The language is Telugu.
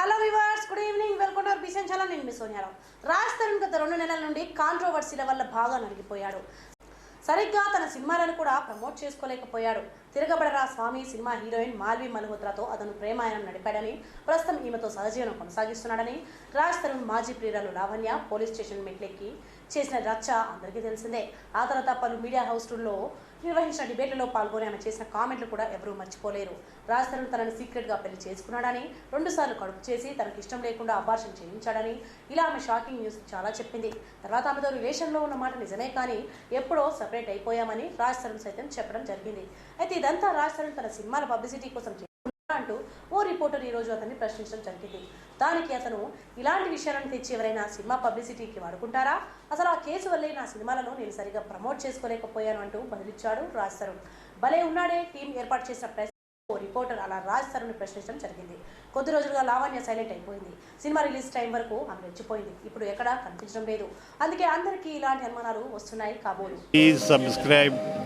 Hello viewers good evening welcome to BCN చాలా నేను మీ సోనియారావు రాజ్ తరుణ్ గత రెండు నెలల నుండి కాంట్రోవర్సీల వల్ల బాగా నలిగిపోయాడు సరిగ్గా తన సినిమాలను కూడా ప్రమోట్ చేసుకోలేకపోయాడు. తిరగబడరా స్వామి సినిమా హీరోయిన్ మాల్వి మల్హోత్రాతో అతను ప్రేమాయణం నడిపాడని ప్రస్తుతం ఈమెతో సహజీవనం కొనసాగిస్తున్నాడని రాజ్ తరుణ్ మాజీ ప్రియురాలు లావణ్య పోలీస్ స్టేషన్ మెట్లెక్కి చేసిన రచ్చ అందరికీ తెలిసిందే. ఆ తర్వాత పలు మీడియా హౌస్ల్లో నిర్వహించిన డిబేట్లలో పాల్గొని ఆమె చేసిన కామెంట్లు కూడా ఎవరూ మర్చిపోలేరు. రాజ్ తనను తనని సీక్రెట్గా పెళ్ళి చేసుకున్నాడని రెండుసార్లు కడుపు చేసి తనకు ఇష్టం లేకుండా అబార్షన్ చేయించాడని ఇలా ఆమె షాకింగ్ న్యూస్ చాలా చెప్పింది. తర్వాత ఆమెతో రిలేషన్లో ఉన్న మాట నిజమే కానీ ఎప్పుడో సపరేట్ అయిపోయామని రాజ్ తరుణ్ సైతం చెప్పడం జరిగింది. అయితే ఇదంతా రాజ్ తరుణ్ తన సినిమాల పబ్లిసిటీ కోసం అంటూ ఓ రిపోర్టర్ ఈ రోజు అతన్ని ప్రశ్నించడం జరిగింది. దానికి అతను ఇలాంటి విషయాలను తెచ్చి ఎవరైనా సినిమా పబ్లిసిటీకి వాడుకుంటారా? అసలు ఆ కేసు వల్లే నా సినిమాలను నేను సరిగా ప్రమోట్ చేసుకోలేకపోయాను అంటూ బదిలిచ్చాడు రాజ్ తరుణ్. భలే ఉన్నాడే టీం ఏర్పాటు చేసిన ప్రెస్ ఓ రిపోర్టర్ అలా రాజ్ తరుణ్ ప్రశ్నించడం జరిగింది. కొద్ది రోజులుగా లావణ్య సైలెంట్ అయిపోయింది. సినిమా రిలీజ్ టైం వరకు ఆమె రెచ్చిపోయింది. ఇప్పుడు ఎక్కడా కనిపించడం లేదు. అందుకే అందరికీ ఇలాంటి అనుమానాలు వస్తున్నాయి కాబోలు. Subscribe